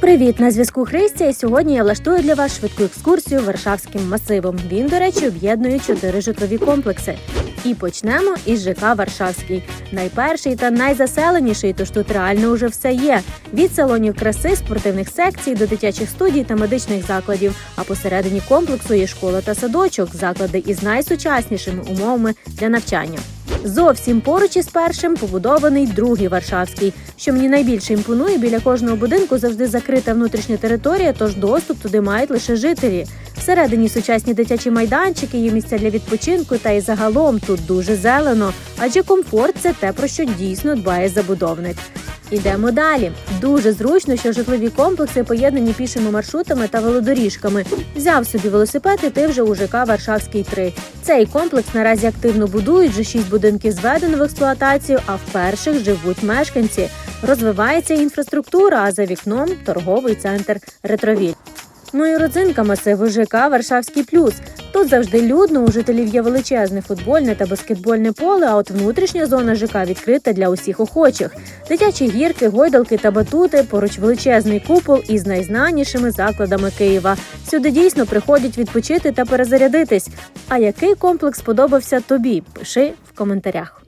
Привіт, на зв'язку Христя. І сьогодні я влаштую для вас швидку екскурсію Варшавським масивом. Він, до речі, об'єднує чотири житлові комплекси. І почнемо із ЖК Варшавський. Найперший та найзаселеніший, тож тут реально уже все є: від салонів краси, спортивних секцій до дитячих студій та медичних закладів. А посередині комплексу є школа та садочок, заклади із найсучаснішими умовами для навчання. Зовсім поруч із першим побудований другий Варшавський. Що мені найбільше імпонує, біля кожного будинку завжди закрита внутрішня територія, тож доступ туди мають лише жителі. Всередині сучасні дитячі майданчики, є місця для відпочинку, та й загалом тут дуже зелено, адже комфорт це те, про що дійсно дбає забудовник. Ідемо далі. Дуже зручно, що житлові комплекси поєднані пішими маршрутами та велодоріжками. Взяв собі велосипед і ти вже у ЖК Варшавський 3. Цей комплекс наразі активно будують. Вже шість будинків зведено в експлуатацію, а в перших живуть мешканці. Розвивається інфраструктура, а за вікном торговий центр Ретровіль. Ну і родзинка масиву ЖК Варшавський плюс. Тут завжди людно, у жителів є величезне футбольне та баскетбольне поле, а от внутрішня зона ЖК відкрита для усіх охочих. Дитячі гірки, гойдалки та батути, поруч величезний купол із найзнанішими закладами Києва. Сюди дійсно приходять відпочити та перезарядитись. А який комплекс сподобався тобі? Пиши в коментарях.